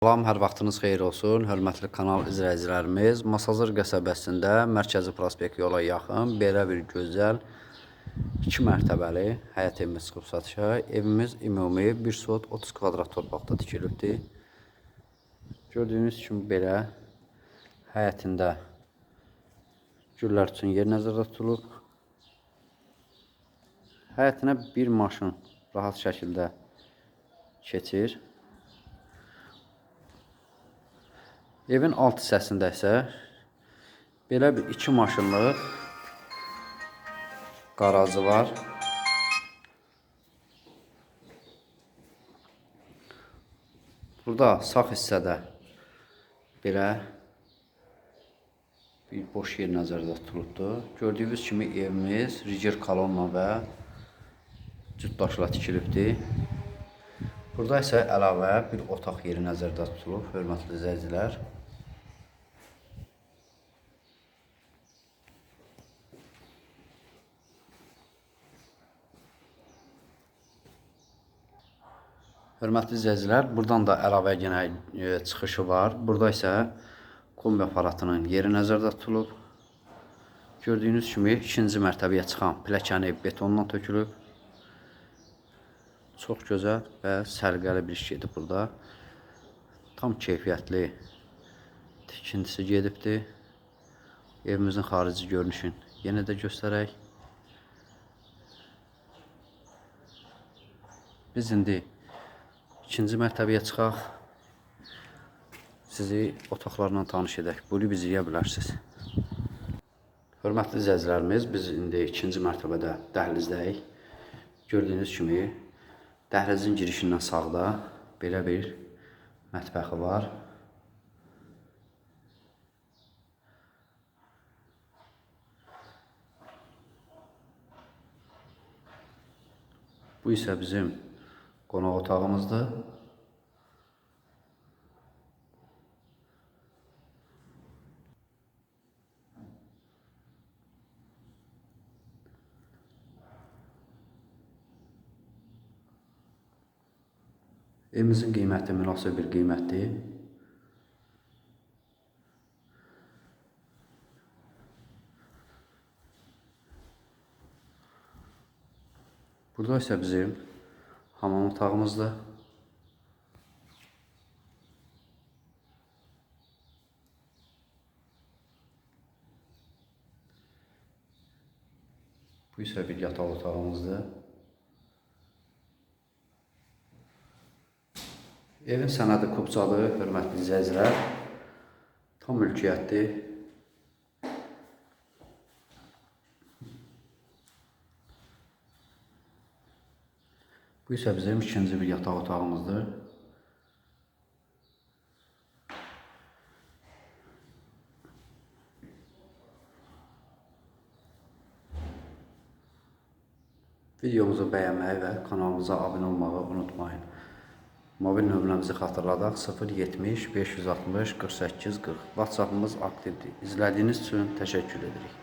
Salam, hər vaxtınız xeyir olsun. Hörmətli kanal izləyicilərimiz, Masazır qəsəbəsində Mərkəzi Prospekt yola yaxın belə bir gözəl 2 mərtəbəli həyət evimiz çıxıb satışa. Evimiz ümumi 1 sot 30 kvadrat torpaqda tikilibdir. Gördüyünüz kimi belə həyətində güllər üçün yer nəzərdə tutulub. Həyətinə bir maşın rahat şəkildə keçir. Evin alt hissəsində isə belə bir iki maşınlıq qarajı var. Burada sağ hissədə belə bir boş yer nəzərdə tutulubdur. Gördüyünüz kimi evimiz ricer kolonna və cütdaşla tikilibdir. Burada isə əlavə bir otaq yeri nəzərdə tutulub, hörmətli izləyicilər. Hörmətli izləyicilər, buradan da əlavə yenə e, çıxışı var. Burada isə kombi aparatının yeri nəzərdə tutulub. Gördüyünüz kimi ikinci mərtəbəyə çıxan pilləkəni betondan tökülüb. Çox gözəl və səliqəli bir iş gedib burada. Tam keyfiyyətli tikintisi gedibdir. Evimizin xarici görünüşün yenə də göstərək. Biz indi ikinci mərtəbəyə çıxaq. Sizi otaqlarla tanış edək. Buyurub izləyə bilərsiniz. Hörmətli izləyicilərimiz, biz indi ikinci mərtəbədə dəhlizdəyik. Gördüyünüz kimi dəhlizin girişindən sağda belə bir mətbəxi var. Bu isə bizim qonaq otağımızdır. Evimizin qiyməti münasib bir qiymətdir. Burada isə bizim hamam otağımızdır. Bu isə bir yataq otağımızdır. Evin sənədi kubcadır, hörmətli izləyicilər. Tam mülkiyyətdir. Bu isə bizim ikinci bir yataq otağımızdır. Videomuzu bəyənməyi və kanalımıza abunə olmağı unutmayın. Mobil nömrəmizi xatırladaq 070 560 48 40. WhatsAppımız aktivdir. İzlədiyiniz üçün təşəkkür edirik.